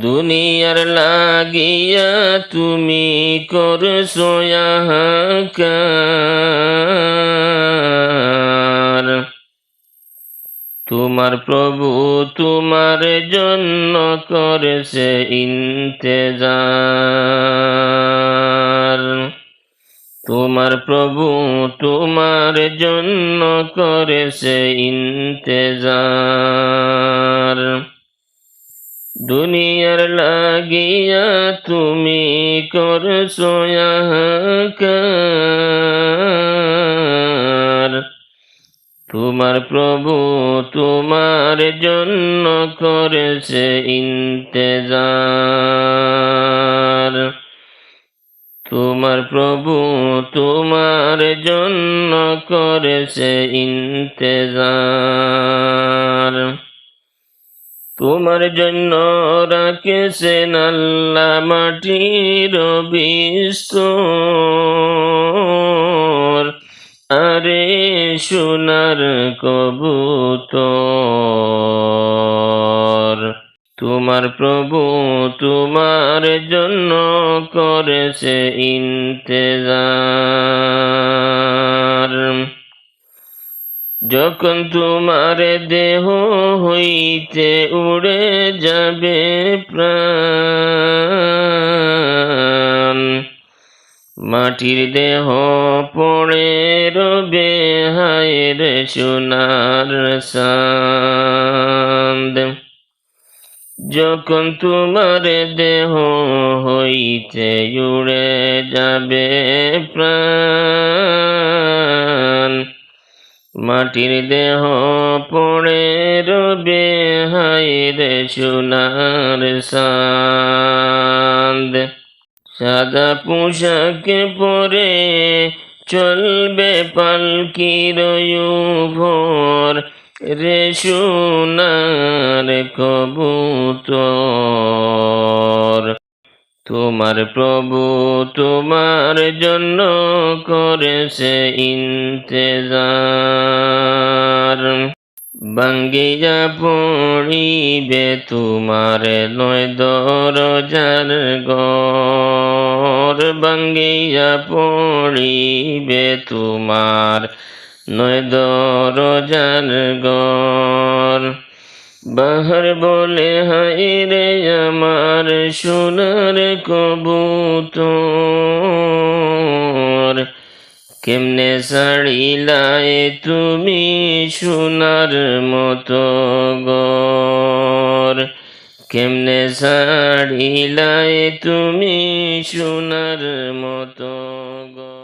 দুনিয়ার লাগিয়া তুমি করছ তোমার প্রভু তোমার জন্য করেছে ইন্তেজার। তোমার প্রভু তোমার জন্য করেছে ইন্তেজার। দুনিয়ার লাগিয়া তুমি হাহাকার তোমার প্রভু তোমার জন্য করেছে ইন্তেজার। তোমার প্রভু তোমার জন্য করেছে ইন্তেজার। তোমার জন্য রাখেছেন আল্লাহ মাটির বিস্তর। আরে সোনার কবুতর। তোমার প্রভু তোমার জন্য করেছে ইন্তেজার। যখন তোমার দেহ হইতে উড়ে যাবে প্রাণ, মাটির দেহ পড়ে রবে হায়ের সোনার সান্দ যখন তোমার দেহ হইতে উড়ে যাবে প্রাণ মাটির দেহ পড়ে রবে হায়রে সোনার সান্দ সাদা পোশাক পরে চলবে পালকির ভোর রে সোনার কবুতর। তোমার প্রভু তোমার জন্য করেছে ইন্তেজার। বাঙ্গিয়া পড়িবে তোমার নয় দরজার গর বাঙ্গিয়া পড়িবে তোমার নয় দরজার গর বাহার বলে হাই রে আমার সোনার কবুতর, কেমনে ছাড়িলায় তুমি সোনার মতো গর কেমনে ছাড়িলায় তুমি সোনার মতো গর